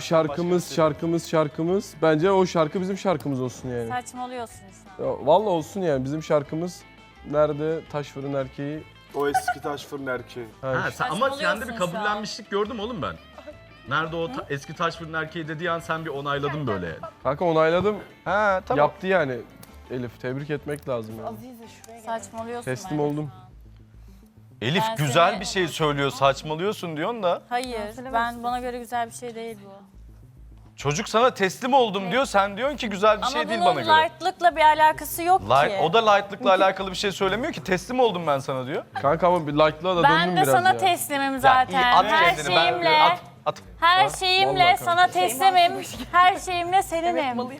şarkımız, şarkımız, şarkımız. Bence o şarkı bizim şarkımız olsun yani. Saçmalıyorsun sen. Ya, Vallahi olsun yani bizim şarkımız. Nerede taş fırın erkeği? O eski taş fırın erkeği. Ha, sen, ama sende bir Saçmalıyorsun an. kabullenmişlik gördüm oğlum ben. Nerede o ta- eski taş fırın erkeği dediği an sen bir onayladın böyle yani. Kanka onayladım. Ha Yaptı yani. Elif tebrik etmek lazım yani. Saçmalıyorsun. Teslim bence oldum. Elif Ben güzel seni- bir şey söylüyor, saçmalıyorsun diyorsun da. Hayır, ben bana göre güzel bir şey değil bu. Çocuk sana teslim oldum diyor, sen diyorsun ki güzel bir Ama şey değil bunun bana göre. lightlıkla bir alakası yok Light, ki. o da lightlıkla alakalı bir şey söylemiyor ki teslim oldum ben sana diyor. Kanka ama bir like'lığa da ben döndüm de biraz sana ya. teslimim zaten. Ya iyi, at Her kendini, ben- şeyimle, at, at. her şeyimle vallahi sana teslimim. Her şeyimle seninim.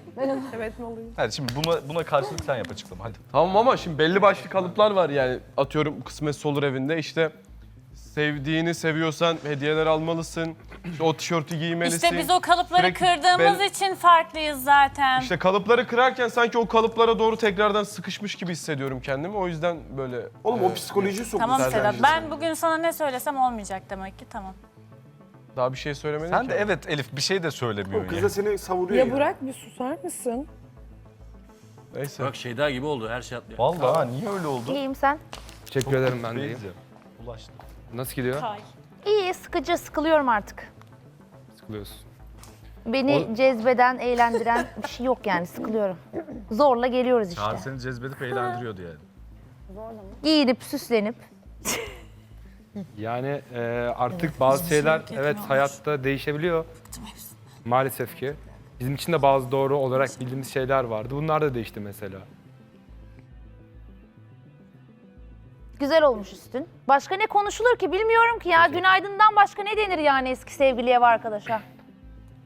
Hadi şimdi buna buna karşılık sen yap açıklama hadi. Tamam ama şimdi belli başlı kalıplar var yani. Atıyorum kısmet olur evinde işte sevdiğini seviyorsan hediyeler almalısın. İşte o tişörtü giymelisin. İşte biz o kalıpları Sürekli kırdığımız bel- için farklıyız zaten. İşte kalıpları kırarken sanki o kalıplara doğru tekrardan sıkışmış gibi hissediyorum kendimi. O yüzden böyle... Oğlum e, o psikoloji sokmuş. tamam Sedat, ben bugün sana ne söylesem olmayacak demek ki tamam. Daha bir şey söylemedin Sen ki. de evet Elif bir şey de O söylemiyorsun kız ya. da seni savuruyor Ya Burak bir susar mısın? Neyse. Bak Şeyda gibi oldu her şey atlıyor. Vallahi ha, niye öyle oldu? İyiyim sen. Teşekkür ederim ben de iyiyim. Beyza, Ulaştı. Nasıl gidiyor? İyi, sıkıcı, sıkılıyorum artık. Sıkılıyorsun. Beni cezbeden, eğlendiren bir şey yok yani, sıkılıyorum. Zorla geliyoruz işte. Çağrı seni cezbedip eğlendiriyordu yani. Giyinip, süslenip. Yani e, artık bazı şeyler evet hayatta değişebiliyor. Maalesef ki. Bizim için de bazı doğru olarak bildiğimiz şeyler vardı. Bunlar da değişti mesela. Güzel olmuş üstün. Başka ne konuşulur ki bilmiyorum ki ya. Günaydın'dan başka ne denir yani eski sevgiliye ve arkadaşa?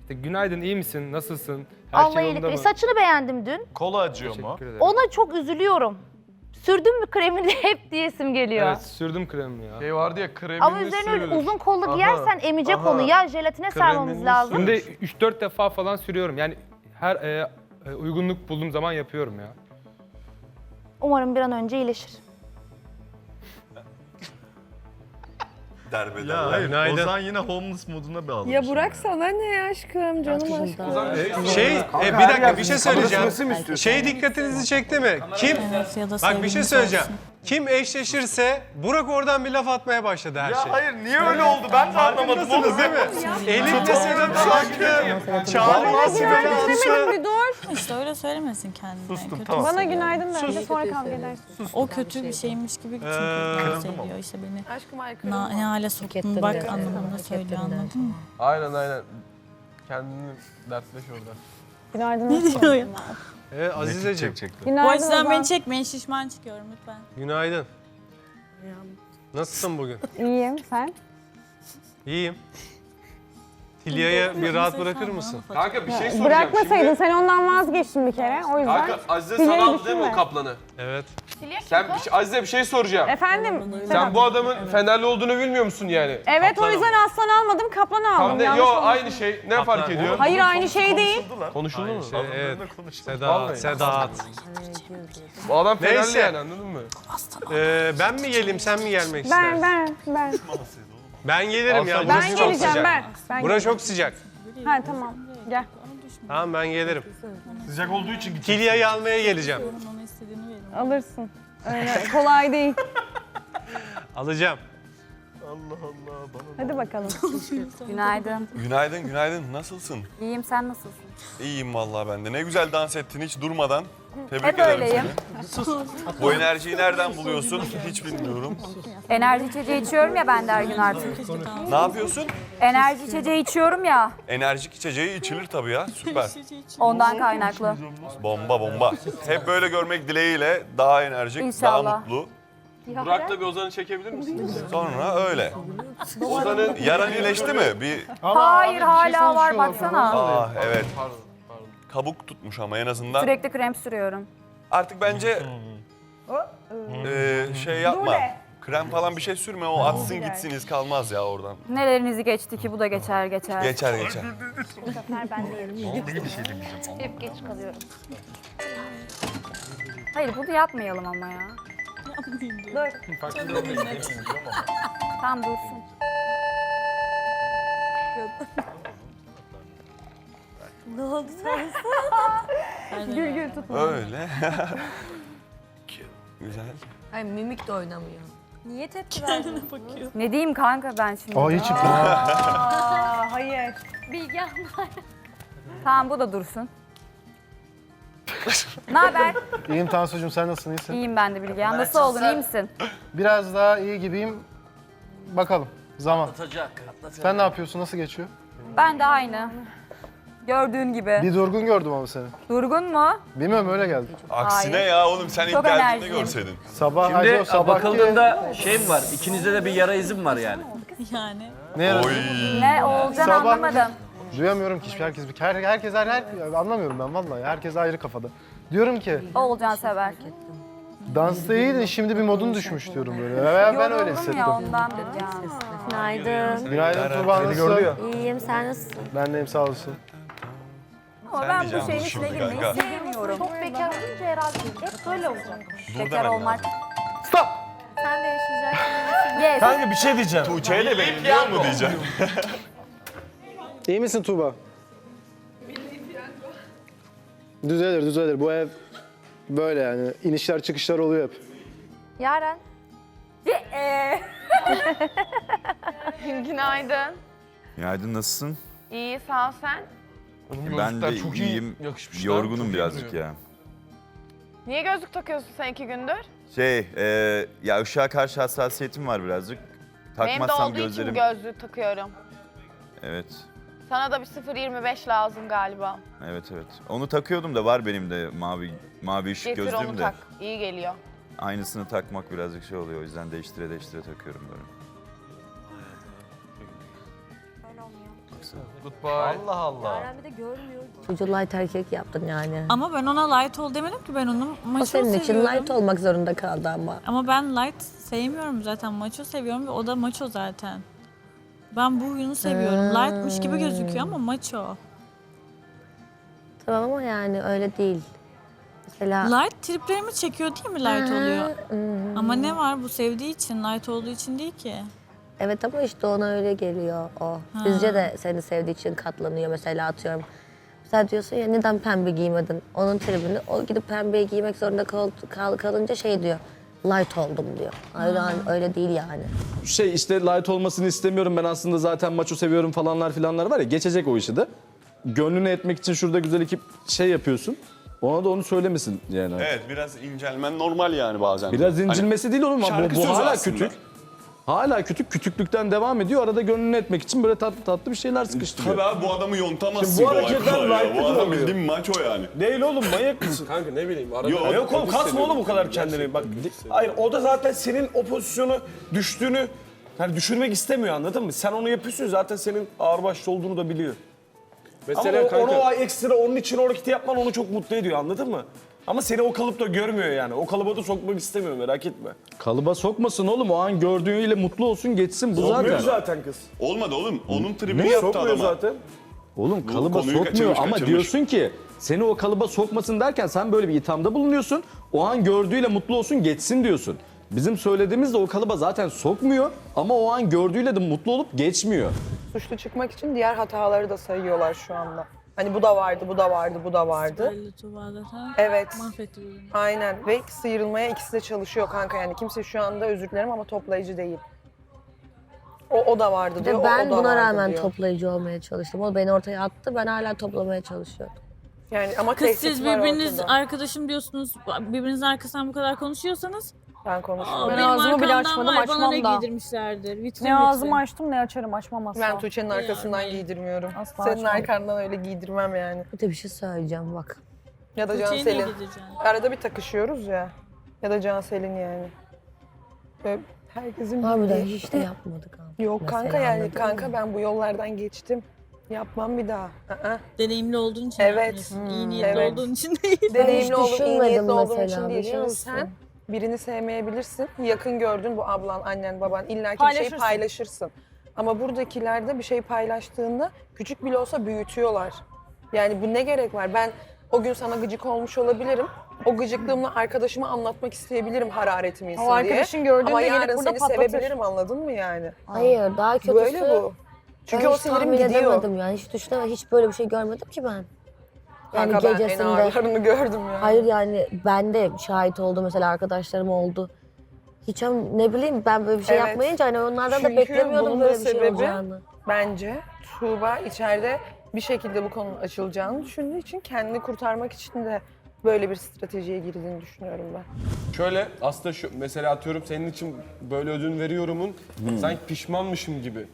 İşte günaydın, iyi misin? Nasılsın? Her Allah şey iyilik mı? Saçını beğendim dün. Kola acıyor mu? Ona çok üzülüyorum. Sürdün mü kremini hep diyesim geliyor. Evet, sürdüm kremimi ya. Şey vardı ya kremini Ama üzerine sürülür. uzun kollu Aha, giyersen emecek aha. onu ya. Jelatine sarmamız Kremini lazım. Günde 3-4 defa falan sürüyorum. Yani her e, e, uygunluk bulduğum zaman yapıyorum ya. Umarım bir an önce iyileşir. Ya hayır Ozan yine homeless moduna bağlamış. Ya Burak sana ne aşkım canım aşkım. Şey, e, bir dakika bir şey söyleyeceğim. Şey dikkatinizi çekti mi? Kim, Ya da bak bir şey söyleyeceğim. olsun. Kim eşleşirse Burak oradan bir laf atmaya başladı her şey. Hayır niye öyle oldu ben de anlamadım oğlum. Farkındasınız değil mi? Elif de Sedat Şarkı, Çağrı Altuğ. Bir dur. İşte öyle söylemesin kendine. Sustum, Kötü tamam. Bana günaydın de önce sonra kavga edersin. O kötü bir şeymiş gibi çünkü Ee, söylüyor işte beni. Aşkım aykırı. Na, ne hale soktun bak anlamında söylüyor anladın mı? Aynen aynen. Kendini dertleş orada. Günaydın. Ne diyor ya? Evet Azizeciğim, Çek çekti. Bu Günaydın. açıdan beni çekmeyin şişman çıkıyorum lütfen. günaydın. Nasılsın bugün? İyiyim sen? İyiyim. Tilya'yı bir rahat bırakır mısın? Kanka bir şey soracağım Bırakmasaydın sen ondan vazgeçtin bir kere o yüzden. Kanka Azize sana aldı değil mi düşünme. o kaplanı? Evet. Sen bir şey, Azize bir şey soracağım. Efendim? Sen bu adamın Fenerli olduğunu bilmiyor musun yani? Evet o yüzden aslan almadım kaplan aldım. Tam ne? Yanlış Yo olmuş. aynı şey. Ne fark ediyor? Hayır aynı şey değil. Konuşuldu mu? Şey, evet. Sedat, Vallahi. Sedat. Bu adam Fenerli Neyse. yani anladın mı? Ee, ben mi geleyim, sen mi gelmek istersin? Ben ben ben. Gelirim ya, burası Ben çok geleceğim sıcak. ben. Ben Burası çok sıcak. Ha tamam gel. Tamam ben gelirim. Sıcak olduğu için Tilya'yı almaya geleceğim. Ona istediğini verin. Alırsın. Öyle kolay değil. Alacağım. Hadi bakalım. Günaydın. Günaydın, günaydın. Nasılsın? İyiyim sen nasılsın? İyiyim vallahi ben de. Ne güzel dans ettin hiç durmadan. Tebrik Hep ederim öyleyim. seni. Bu enerjiyi nereden buluyorsun hiç bilmiyorum. Enerji içeceği içiyorum ya ben de her gün artık. Ne yapıyorsun? Enerji içeceği içiyorum ya Enerjik içeceği içilir tabii ya. Süper. ondan kaynaklı. Bomba bomba. Hep böyle görmek dileğiyle daha enerjik, İnşallah. daha mutlu. Burak'la bir Ozan'ı çekebilir misin? Sonra öyle. Ozan'ın... Yaran iyileşti mi? Bir Hayır hala var baksana. ah evet. Pardon. Kabuk tutmuş ama en azından. Sürekli krem sürüyorum. Artık bence eee, şey yapma. Krem falan bir şey sürme o atsın gitsin iz kalmaz ya oradan. Nelerinizi geçti ki bu da geçer geçer. Geçer geçer. Bu sefer ben değilim. Hep geç kalıyorum. Hayır bunu yapmayalım ama ya. Tam dursun. Gül gül tut. Öyle. Güzel. Ay mimik de oynamıyor. Niye tepki Kendine bakıyor. Ne diyeyim kanka ben şimdi? Aa iyi çıktı. Aa, hayır. Bilge Tamam bu da dursun. ne haber? İyiyim Tansu'cum sen nasılsın iyisin? İyiyim ben de Bilge. Ya Nasıl oldun iyi misin? Biraz daha iyi gibiyim. Bakalım. Zaman. Sen ne yapıyorsun? Nasıl geçiyor? Ben de aynı. Gördüğün gibi. Bir durgun gördüm ama seni. Durgun mu? Bilmiyorum öyle geldi. Aksine Hayır. ya oğlum sen ilk Çok geldiğinde enerjiyim. görseydin. Sabah Şimdi sabahki... bakıldığında şey mi var? İkinizde de bir yara izim var yani. Yani. Ne yarası? Oy. Ne Oğulcan Sabah- anlamadım. Duyamıyorum ki herkes. Her, herkes her, her anlamıyorum ben vallahi. Herkes ayrı kafada. Diyorum ki Oğulcan sever. dansta iyiydin şimdi bir modun düşmüş diyorum böyle. Ben, ben öyle Yoruldum hissettim. ya ondandır ya. Günaydın. Günaydın Tuğba nasılsın? İyiyim sen nasılsın? Ben deyim sağ olasın. Ama Sen ben bu şeyin dur içine girmeyi kanka. sevmiyorum. Çok bekar olunca herhalde hep böyle olacak. Dur Bekar demen olmak. lazım. Stop! Sen de yaşayacaksın. Yes. Kanka bir şey diyeceğim. Tuğçe'ye de benim biliyor mu diyeceğim. İyi misin Tuğba? Düzelir düzelir. Bu ev böyle yani. inişler çıkışlar oluyor hep. Yaren. Ee, Günaydın. Günaydın nasılsın? İyi sağ ol sen. Oğlum Ben de gözlükler çok iyi iyiyim. yakışmışlar, Yorgunum çok iyi birazcık duruyor. ya. Niye gözlük takıyorsun sen iki gündür? Şey, e, ya ışığa karşı hassasiyetim var birazcık. Benim de Takmazsam olduğu gözlerim... için gözlüğü takıyorum. Evet, Sana da bir 0.25 lazım galiba. evet, evet. Onu takıyordum da var benim de mavi mavi ışık Getir gözlüğüm onu de. tak. İyi geliyor. Aynısını takmak birazcık şey oluyor. O yüzden değiştire değiştire takıyorum böyle. Goodbye. Allah Allah. bir de görmüyor. Çocuğu light erkek yaptın yani. Ama ben ona light ol demedim ki ben onu maço O senin için seviyorum. light olmak zorunda kaldı ama. Ama ben light sevmiyorum zaten. Maço seviyorum ve o da maço zaten. Ben bu huyunu seviyorum. Lightmış gibi gözüküyor ama maço. Tamam ama yani öyle değil. Mesela... Light triplerimi çekiyor değil mi light oluyor? Hmm. Ama ne var bu sevdiği için light olduğu için değil ki. Evet ama işte ona öyle geliyor o. Bizce de seni sevdiği için katlanıyor mesela atıyorum. Sen diyorsun ya neden pembe giymedin? Onun tribini o gidip pembeyi giymek zorunda kal, kal- kalınca şey diyor. Light oldum diyor. Öyle, öyle değil yani. Şey işte light olmasını istemiyorum ben aslında zaten maço seviyorum falanlar filanlar var ya geçecek o işi de. Gönlünü etmek için şurada güzel iki şey yapıyorsun. Ona da onu söylemesin yani. Evet biraz incelmen normal yani bazen. Biraz incilmesi değil oğlum ama şarkı bu, bu sözü hala aslında. kütük. Hala kütük, kütüklükten devam ediyor. Arada gönlünü etmek için böyle tatlı tatlı bir şeyler sıkıştırıyor. Tabii abi bu adamı yontamazsın Şimdi bu kolay hareketler kolay ya. Bu adam oluyor. bildiğin maço yani. Değil oğlum manyak mısın? Kanka ne bileyim. Arada Yok, Yok oğlum kasma oğlum bu kadar kendini. Bak hayır o da zaten senin o pozisyonu düştüğünü yani düşürmek istemiyor anladın mı? Sen onu yapıyorsun zaten senin ağırbaşlı olduğunu da biliyor. Mesela Ama o, kanka. onu o ekstra onun için o hareketi yapman onu çok mutlu ediyor anladın mı? Ama seni o kalıpta görmüyor yani. O kalıba da sokmak istemiyor merak etme. Kalıba sokmasın oğlum. O an gördüğüyle mutlu olsun geçsin bu Sokmuyor zaten. zaten kız. Olmadı oğlum. Onun tribini Ne yaptı sokmuyor adama. zaten. Oğlum kalıba konuyu sokmuyor kaçırmış, ama kaçırmış. diyorsun ki seni o kalıba sokmasın derken sen böyle bir ithamda bulunuyorsun. O an gördüğüyle mutlu olsun geçsin diyorsun. Bizim söylediğimiz de o kalıba zaten sokmuyor ama o an gördüğüyle de mutlu olup geçmiyor. suçlu çıkmak için diğer hataları da sayıyorlar şu anda. Hani bu da vardı, bu da vardı, bu da vardı. Evet. Mahvetti. Aynen ve sıyrılmaya ikisi de çalışıyor kanka yani. Kimse şu anda özür dilerim ama toplayıcı değil. O, o da vardı diyor, o- ben o da buna vardı rağmen diyor. toplayıcı olmaya çalıştım. O beni ortaya attı. Ben hala toplamaya çalışıyordum. Yani ama Kız tehdit siz var birbiriniz ortada. arkadaşım diyorsunuz, birbirinizin arkasından bu kadar konuşuyorsanız Ben Aa, konuşmuyorum. Ben ağzımı bile arkamdan açmadım, var, bana ne açmam da. giydirmişlerdir. Vitrin Ne vitrin. ağzımı açtım ne açarım açmam asla. Ben Tuğçe'nin arkasından giydirmiyorum. Asla Senin açmam. arkandan öyle giydirmem yani. Bir de bir şey söyleyeceğim bak. Ya da Tuğçe'yi niye Cansel'in. giydireceksin? Arada bir takışıyoruz ya. Ya da Cansel'in yani. Böyle herkesin Harbiden bildiği. hiç de yapmadık abi. Yok Mesela kanka yani anladın kanka mı? ben bu yollardan geçtim. Yapmam bir daha. Aa. Deneyimli olduğun için Evet. yapmıyorsun. İyi niyetli evet. olduğun için değil. Deneyimli olduğum, iyi düşünmedim niyetli olduğum mesela, için değil. biliyor Şimdi musun? sen birini sevmeyebilirsin. Yakın gördün bu ablan, annen, baban. İlla ki bir şey Paylaşırsın. paylaşırsın. Ama buradakilerde bir şey paylaştığında küçük bile olsa büyütüyorlar. Yani bu ne gerek var? Ben o gün sana gıcık olmuş olabilirim. O gıcıklığımla arkadaşıma anlatmak isteyebilirim hararetimi insin O diye. arkadaşın gördüğünde Ama gelip yarın burada seni patlatır. sevebilirim anladın mı yani? Hayır daha kötüsü. Böyle bu. Çünkü ben o hiç sinirim tahmin gidiyor. edemedim yani. Hiç düşünemem. Hiç böyle bir şey görmedim ki ben. Yani Kanka ben en gecesinde. ağırlarını gördüm ya. Hayır yani ben de şahit oldum mesela arkadaşlarım oldu. Hiç am- ne bileyim ben böyle bir şey Evet. yapmayınca hani onlardan da Çünkü beklemiyordum bunun da böyle bir şey sebebi- olacağını. Bence Tuğba içeride bir şekilde bu konunun açılacağını düşündüğü için kendini kurtarmak için de böyle bir stratejiye girdiğini düşünüyorum ben. Şöyle aslında şu mesela atıyorum senin için böyle ödün veriyorumun sanki pişmanmışım gibi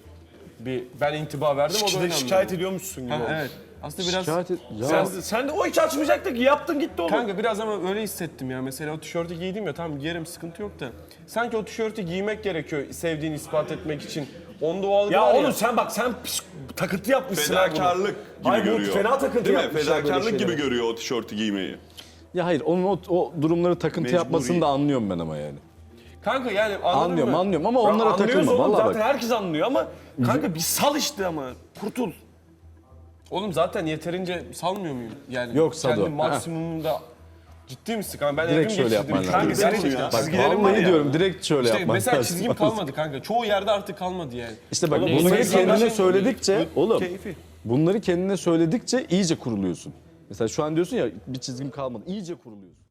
bir ben intiba verdim o da öyle Şikayet anladı. ediyormuşsun gibi Ha, oldu. evet. Aslında biraz Şikayet et- Ya, Sen, sen de o hiç açmayacaktık yaptın gitti oğlum. Kanka biraz ama öyle hissettim ya. Mesela o tişörtü giydim ya tamam giyerim sıkıntı yok da. Sanki o tişörtü giymek gerekiyor sevdiğini ispat etmek için. Onda o algı ya var oğlum ya. sen bak sen pis- takıntı yapmışsın ha bunu. Fedakarlık gibi Hayır, bu görüyor. fena takıntı Değil mi? yapmışlar böyle Fedakarlık gibi şeyleri. görüyor o tişörtü giymeyi. ya hayır onun o, o durumları takıntı Mecburi. yapmasını da anlıyorum ben ama yani. Kanka yani anladın Anlıyorum mı? anlıyorum ama onlara anlıyoruz takılma oğlum vallahi zaten bak. herkes anlıyor ama kanka bir sal işte ama kurtul. Oğlum zaten yeterince salmıyor muyum? Yani Yok, Sado. kendi maksimumunda ciddi misin kanka? Ben Direkt evrim şöyle geçirdim. yapman lazım. Kanka gerçekten. senin ya. Bak Çizgilerim var vallahi ya. diyorum direkt şöyle İşte yapman mesela lazım. çizgim kalmadı kanka. Çoğu yerde artık kalmadı yani. İşte bak Oğlum, bunları kendine sana- söyledikçe oğlum keyfi. bunları kendine söyledikçe iyice kuruluyorsun. Mesela şu an diyorsun ya bir çizgim kalmadı. İyice kuruluyorsun.